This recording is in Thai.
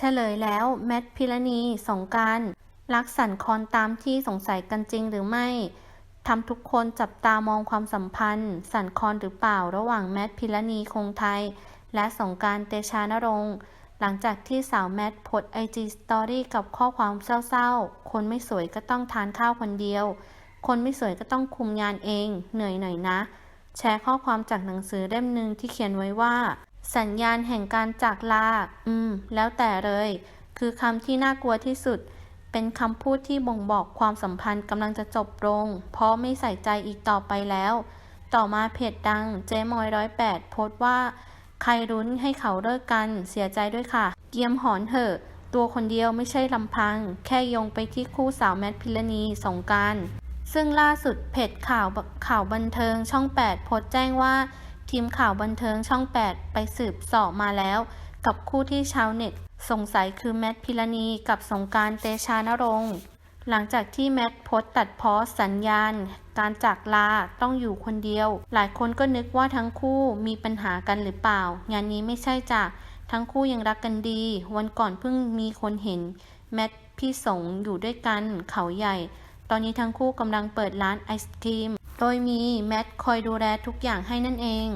เฉลยแล้วแมทพิรณีสงการรักสันคอนตามที่สงสัยกันจริงหรือไม่ทำทุกคนจับตามองความสัมพันธ์ สันคอนหรือเปล่าระหว่างแมทพิรณีคงไทย และสงการเตชานรงค์หลังจากที่สาวแมทโพสไอจีสตอรี่กับข้อความเศร้าๆ คนไม่สวยก็ต้องทานข้าวคนเดียว คนไม่สวยก็ต้องคุมงานเอง เหนื่อยหน่อยนะ แชร์ข้อความจากหนังสือเล่มหนึ่งที่เขียนไว้ว่า สัญญาณแห่งการจากลา อืม แล้วแต่เลย คือคำที่น่ากลัวที่สุด เป็นคำพูดที่บ่งบอกความสัมพันธ์กำลังจะจบลง เพราะไม่ใส่ใจอีกต่อไปแล้ว ต่อมาเพจดังเจมอยร้อยแปดโพสต์ว่า ใครรุ้นให้เขาเลิกกันเสียใจด้วยค่ะ เกียมหอนเถอะ ตัวคนเดียวไม่ใช่ลำพัง แค่ยงไปที่คู่สาวแมทพิรณีสงการ ซึ่งล่าสุดเพจข่าวข่าวบันเทิงช่อง 8 โพสต์แจ้งว่า ทีมข่าวบันเทิงช่อง 8 ไปสืบสอบมาแล้ว กับคู่ที่ชาวเน็ต สงสัยคือแมทพิรณีกับสงการเตชานรงค์หลังจากที่แมทโพสตัดพอสัญญาณ การจากลาต้องอยู่คนเดียว หลายคนก็นึกว่าทั้งคู่มีปัญหากันหรือเปล่า งานนี้ไม่ใช่จ้ะทั้งคู่ยังรักกันดี วันก่อนเพิ่งมีคนเห็น แมทพี่สงอยู่ด้วยกันเขาใหญ่ ตอนนี้ทั้งคู่กำลังเปิดร้านไอศครีม โดยมีแมทคอยดูแลทุกอย่างให้นั่นเอง